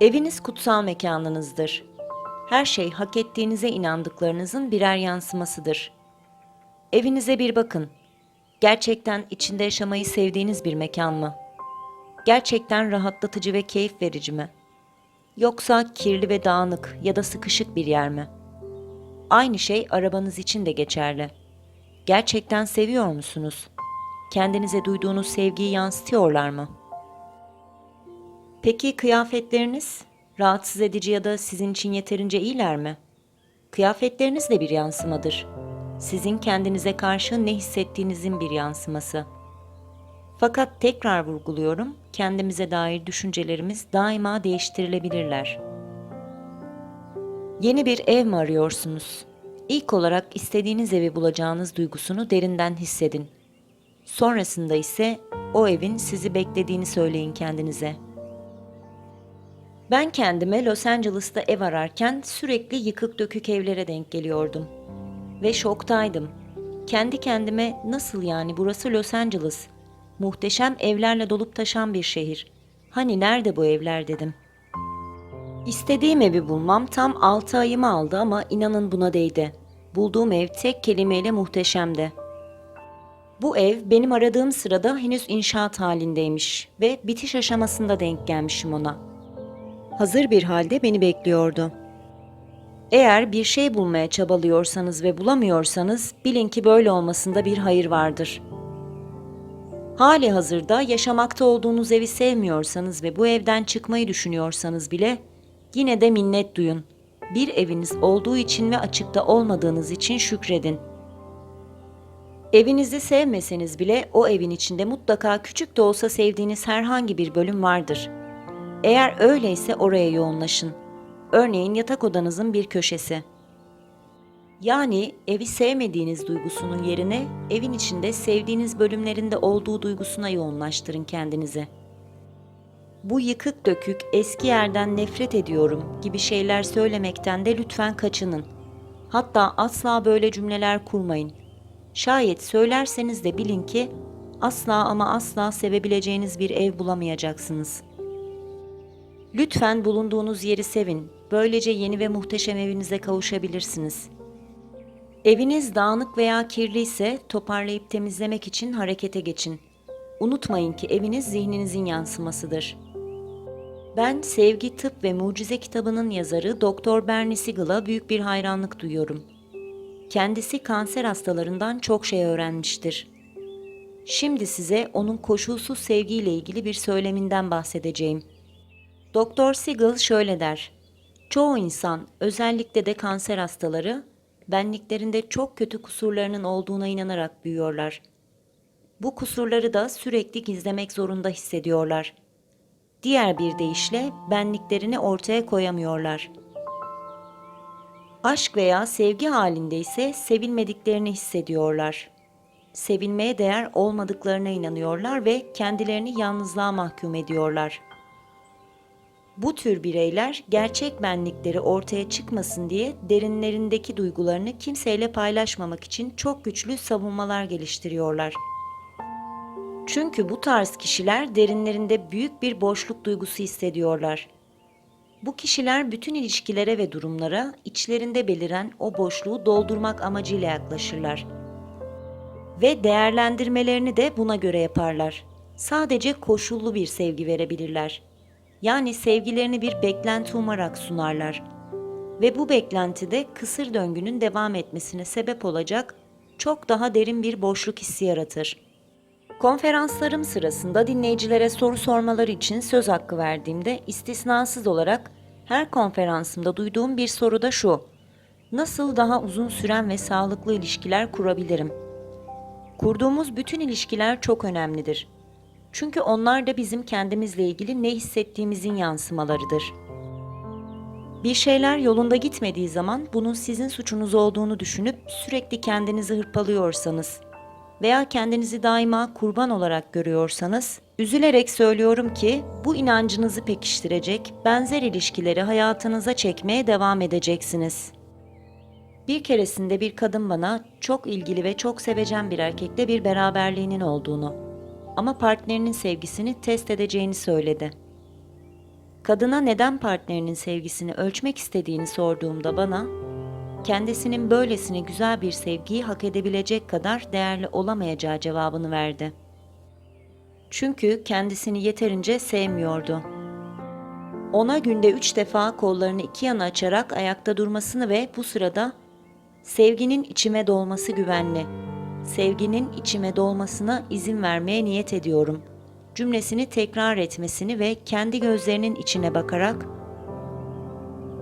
Eviniz kutsal mekanınızdır. Her şey hak ettiğinize inandıklarınızın birer yansımasıdır. Evinize bir bakın. Gerçekten içinde yaşamayı sevdiğiniz bir mekan mı? Gerçekten rahatlatıcı ve keyif verici mi? Yoksa kirli ve dağınık ya da sıkışık bir yer mi? Aynı şey arabanız için de geçerli. Gerçekten seviyor musunuz? Kendinize duyduğunuz sevgiyi yansıtıyorlar mı? Peki kıyafetleriniz rahatsız edici ya da sizin için yeterince iyiler mi? Kıyafetleriniz de bir yansımadır. Sizin kendinize karşı ne hissettiğinizin bir yansıması. Fakat tekrar vurguluyorum, kendimize dair düşüncelerimiz daima değiştirilebilirler. Yeni bir ev mi arıyorsunuz? İlk olarak istediğiniz evi bulacağınız duygusunu derinden hissedin. Sonrasında ise o evin sizi beklediğini söyleyin kendinize. Ben kendime Los Angeles'ta ev ararken sürekli yıkık dökük evlere denk geliyordum. Ve şoktaydım. Kendi kendime nasıl yani burası Los Angeles? Muhteşem evlerle dolup taşan bir şehir. Hani nerede bu evler dedim. İstediğim evi bulmam tam 6 ayımı aldı ama inanın buna değdi. Bulduğum ev tek kelimeyle muhteşemdi. Bu ev benim aradığım sırada henüz inşaat halindeymiş ve bitiş aşamasında denk gelmişim ona. Hazır bir halde beni bekliyordu. Eğer bir şey bulmaya çabalıyorsanız ve bulamıyorsanız bilin ki böyle olmasında bir hayır vardır. Hali hazırda yaşamakta olduğunuz evi sevmiyorsanız ve bu evden çıkmayı düşünüyorsanız bile yine de minnet duyun. Bir eviniz olduğu için ve açıkta olmadığınız için şükredin. Evinizi sevmeseniz bile o evin içinde mutlaka küçük de olsa sevdiğiniz herhangi bir bölüm vardır. Eğer öyleyse oraya yoğunlaşın. Örneğin yatak odanızın bir köşesi. Yani evi sevmediğiniz duygusunun yerine evin içinde sevdiğiniz bölümlerinde olduğu duygusuna yoğunlaştırın kendinizi. Bu yıkık dökük eski yerden nefret ediyorum gibi şeyler söylemekten de lütfen kaçının. Hatta asla böyle cümleler kurmayın. Şayet söylerseniz de bilin ki asla ama asla sevebileceğiniz bir ev bulamayacaksınız. Lütfen bulunduğunuz yeri sevin. Böylece yeni ve muhteşem evinize kavuşabilirsiniz. Eviniz dağınık veya kirli ise toparlayıp temizlemek için harekete geçin. Unutmayın ki eviniz zihninizin yansımasıdır. Ben Sevgi Tıp ve Mucize kitabının yazarı Doktor Bernie Siegel'a büyük bir hayranlık duyuyorum. Kendisi kanser hastalarından çok şey öğrenmiştir. Şimdi size onun koşulsuz sevgiyle ilgili bir söyleminden bahsedeceğim. Doktor Siegel şöyle der. Çoğu insan, özellikle de kanser hastaları, benliklerinde çok kötü kusurlarının olduğuna inanarak büyüyorlar. Bu kusurları da sürekli gizlemek zorunda hissediyorlar. Diğer bir deyişle benliklerini ortaya koyamıyorlar. Aşk veya sevgi halinde ise sevilmediklerini hissediyorlar. Sevilmeye değer olmadıklarına inanıyorlar ve kendilerini yalnızlığa mahkum ediyorlar. Bu tür bireyler gerçek benlikleri ortaya çıkmasın diye derinlerindeki duygularını kimseyle paylaşmamak için çok güçlü savunmalar geliştiriyorlar. Çünkü bu tarz kişiler derinlerinde büyük bir boşluk duygusu hissediyorlar. Bu kişiler bütün ilişkilere ve durumlara içlerinde beliren o boşluğu doldurmak amacıyla yaklaşırlar. Ve değerlendirmelerini de buna göre yaparlar. Sadece koşullu bir sevgi verebilirler. Yani sevgilerini bir beklenti umarak sunarlar. Ve bu beklentide kısır döngünün devam etmesine sebep olacak çok daha derin bir boşluk hissi yaratır. Konferanslarım sırasında dinleyicilere soru sormaları için söz hakkı verdiğimde istisnasız olarak her konferansımda duyduğum bir soru da şu. Nasıl daha uzun süren ve sağlıklı ilişkiler kurabilirim? Kurduğumuz bütün ilişkiler çok önemlidir. Çünkü onlar da bizim kendimizle ilgili ne hissettiğimizin yansımalarıdır. Bir şeyler yolunda gitmediği zaman bunun sizin suçunuz olduğunu düşünüp sürekli kendinizi hırpalıyorsanız veya kendinizi daima kurban olarak görüyorsanız, üzülerek söylüyorum ki bu inancınızı pekiştirecek benzer ilişkileri hayatınıza çekmeye devam edeceksiniz. Bir keresinde bir kadın bana çok ilgili ve çok sevecen bir erkekle bir beraberliğinin olduğunu ama partnerinin sevgisini test edeceğini söyledi. Kadına neden partnerinin sevgisini ölçmek istediğini sorduğumda bana, kendisinin böylesine güzel bir sevgiyi hak edebilecek kadar değerli olamayacağı cevabını verdi. Çünkü kendisini yeterince sevmiyordu. Ona günde üç defa kollarını iki yana açarak ayakta durmasını ve bu sırada sevginin içime dolması güvenli, sevginin içime dolmasına izin vermeye niyet ediyorum cümlesini tekrar etmesini ve kendi gözlerinin içine bakarak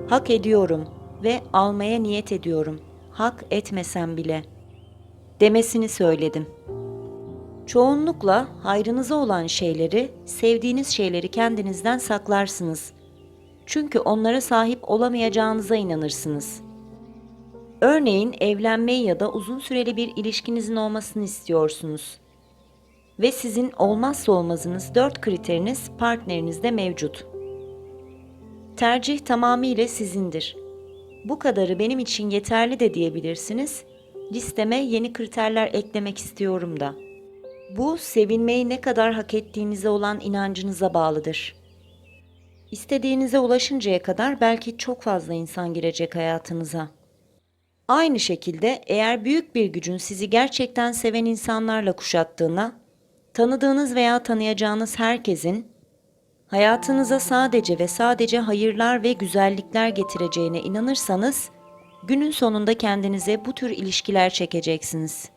hak ediyorum ve almaya niyet ediyorum, hak etmesem bile demesini söyledim. Çoğunlukla hayrınıza olan şeyleri, sevdiğiniz şeyleri kendinizden saklarsınız. Çünkü onlara sahip olamayacağınıza inanırsınız. Örneğin evlenmeyi ya da uzun süreli bir ilişkinizin olmasını istiyorsunuz. Ve sizin olmazsa olmazınız dört kriteriniz partnerinizde mevcut. Tercih tamamıyla sizindir. Bu kadarı benim için yeterli de diyebilirsiniz. Listeme yeni kriterler eklemek istiyorum da. Bu sevilmeyi ne kadar hak ettiğinize olan inancınıza bağlıdır. İstediğinize ulaşıncaya kadar belki çok fazla insan girecek hayatınıza. Aynı şekilde eğer büyük bir gücün sizi gerçekten seven insanlarla kuşattığına, tanıdığınız veya tanıyacağınız herkesin hayatınıza sadece ve sadece hayırlar ve güzellikler getireceğine inanırsanız, günün sonunda kendinize bu tür ilişkiler çekeceksiniz.